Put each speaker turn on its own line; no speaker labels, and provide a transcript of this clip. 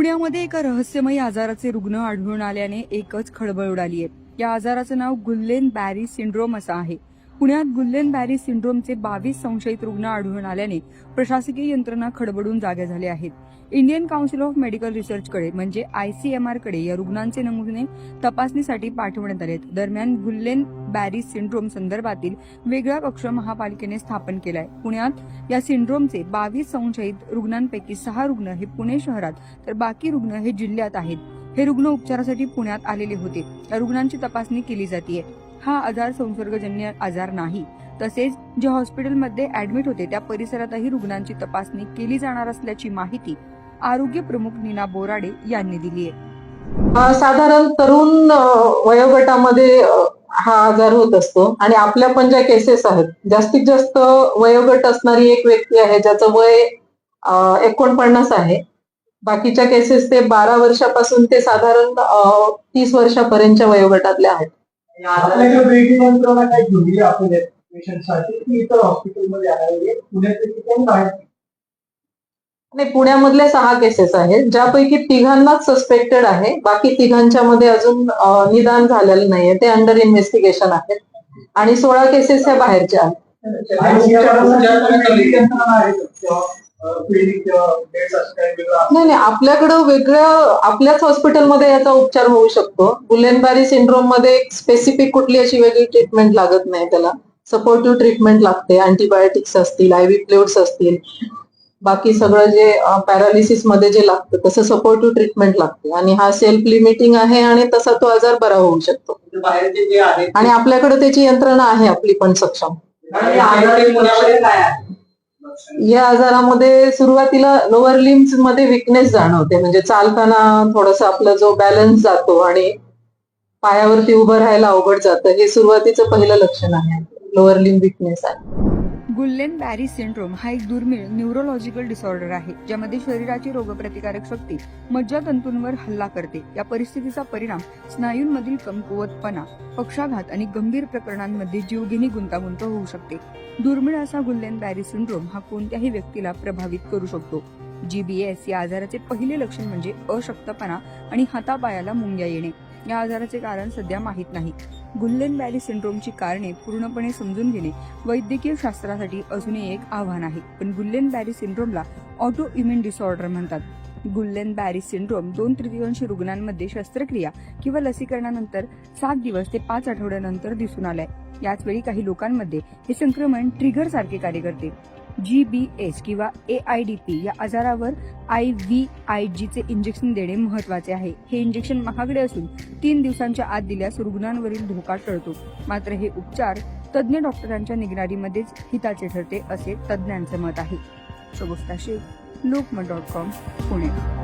पुण्यामध्ये एका रहस्यमयी आजाराचे रुग्ण आढळून आल्याने एकच खळबळ उडाली आहे या आजाराचं नाव गुल्लेन बॅरी सिंड्रोम असं आहे. पुण्यात गुल्लेन बॅरी सिंड्रोमचे बावीस संशयित रुग्ण आढळून आल्याने प्रशासकीय यंत्रणा खडबडून जाग्या झाल्या आहेत. इंडियन काउन्सिल ऑफ मेडिकल रिसर्चकडे म्हणजे आयसीएमआरकडे या रुग्णांचे नमुने तपासणीसाठी पाठवण्यात आले आहेत दरम्यान गुल्लेन बॅरी सिंड्रोम संदर्भातील वेगळा कक्ष महापालिकेने स्थापन केलाय. पुण्यात या सिंड्रोमचे बावीस संशयित रुग्णांपैकी सहा रुग्ण हे पुणे शहरात तर बाकी रुग्ण हे जिल्ह्यात आहेत. हे रुग्ण उपचारासाठी पुण्यात आलेले होते. या रुग्णांची तपासणी केली जाते हा आजार संसर्गजन्य आजार नाही. तसेच जे हॉस्पिटलमध्ये ऍडमिट होते त्या परिसरातही रुग्णांची तपासणी केली जाणार असल्याची माहिती आरोग्य प्रमुख नीना बोराडे यांनी दिली आहे.
साधारण तरुण वयोगटामध्ये हा आजार होत असतो आणि आपल्या पण ज्या केसेस आहेत जास्तीत जास्त वयोगट असणारी एक व्यक्ती आहे ज्याचं वय एकोणपन्नास आहे. बाकीच्या केसेस ते बारा वर्षापासून ते साधारण तीस वर्षापर्यंतच्या वयोगटातल्या आहेत.
आपल्याकडे यंत्रणा घेऊन आपण पेशंटसाठी की इतर हॉस्पिटलमध्ये आहे. पुण्याचे ठिकाण बाहेर
आणि पुण्यामधले सहा केसेस आहेत. ज्यापैकी तिघांनाच सस्पेक्टेड आहे. बाकी तिघांच्या मध्ये अजून निदान झालेलं नाहीये. ते अंडर इन्व्हेस्टिगेशन आहेत. आणि सोळा केसेस ह्या बाहेरच्या आहेत. नाही नाही आपल्याकडं वेगळं आपल्याच हॉस्पिटलमध्ये याचा उपचार होऊ शकतो. गुलेनबारी सिंड्रोममध्ये स्पेसिफिक कुठली अशी वेगळी ट्रीटमेंट लागत नाही त्याला. सपोर्टिव्ह ट्रीटमेंट लागते अँटीबायोटिक्स असतील आयव्ही फ्लुइड्स असतील. बाकी सगळं जे पॅरालिसिसमध्ये जे लागतं तसं सपोर्टिव्ह ट्रीटमेंट लागते. आणि हा सेल्फ लिमिटिंग आहे आणि तसा तो आजार बरा होऊ शकतो. आणि आपल्याकडे त्याची यंत्रणा आहे आपली पण सक्षम. या आजारामध्ये सुरुवातीला लोअर लिम्समध्ये विकनेस जाणवते. म्हणजे चालताना थोडस आपला जो बॅलन्स जातो आणि पायावरती उभं राहायला अवघड जातं हे सुरुवातीचं पहिलं लक्षण आहे. लोअर लिम विकनेस आहे.
गुल्लेन बॅरी सिंड्रोम हा एक दुर्मिळ न्यूरोलॉजिकल डिसऑर्डर आहे ज्यामध्ये शरीराची रोगप्रतिकारक शक्ती मज्जातंतूंवर हल्ला करते. या परिस्थितीचा परिणाम स्नायूंमधील कमकुवतपणा पक्षाघात आणि गंभीर प्रकरणांमध्ये जीवघेणी गुंतागुंत होऊ शकते. दुर्मिळ असा गुल्लेन बॅरी सिंड्रोम हा कोणत्याही व्यक्तीला प्रभावित करू शकतो. जीबीएस या आजाराचे पहिले लक्षण म्हणजे अशक्तपणा आणि हातापायाला मुंग्या येणे. या आजाराचे कारण सध्या माहीत नाही. गुल्लेन बॅरी सिंड्रोमची कारणे पूर्णपणे समजून घेणे वैद्यकीय शास्त्रासाठी अजूनही एक आव्हान आहे. पण गुल्लेन बॅरी सिंड्रोमला ऑटो इम्युन डिसऑर्डर म्हणतात. गुल्लेन बॅरी सिंड्रोम दोन तृतीयांश रुग्णांमध्ये शस्त्रक्रिया किंवा लसीकरणानंतर सात दिवस ते पाच आठवड्यानंतर दिसून आलंय. याच वेळी काही लोकांमध्ये हे संक्रमण ट्रिगर सारखे कार्य करते. जी बी एस किंवा ए आय डी पी या आजारावर आय व्ही आय जीचे इंजेक्शन देणे महत्त्वाचे आहे. हे इंजेक्शन महागडे असून तीन दिवसांच्या आत दिल्यास रुग्णांवरील धोका टळतो. मात्र हे उपचार तज्ज्ञ डॉक्टरांच्या निगराणीमध्येच हिताचे ठरते असे तज्ज्ञांचे मत आहे. Shagufta Shaikh Lokmat dot com Pune.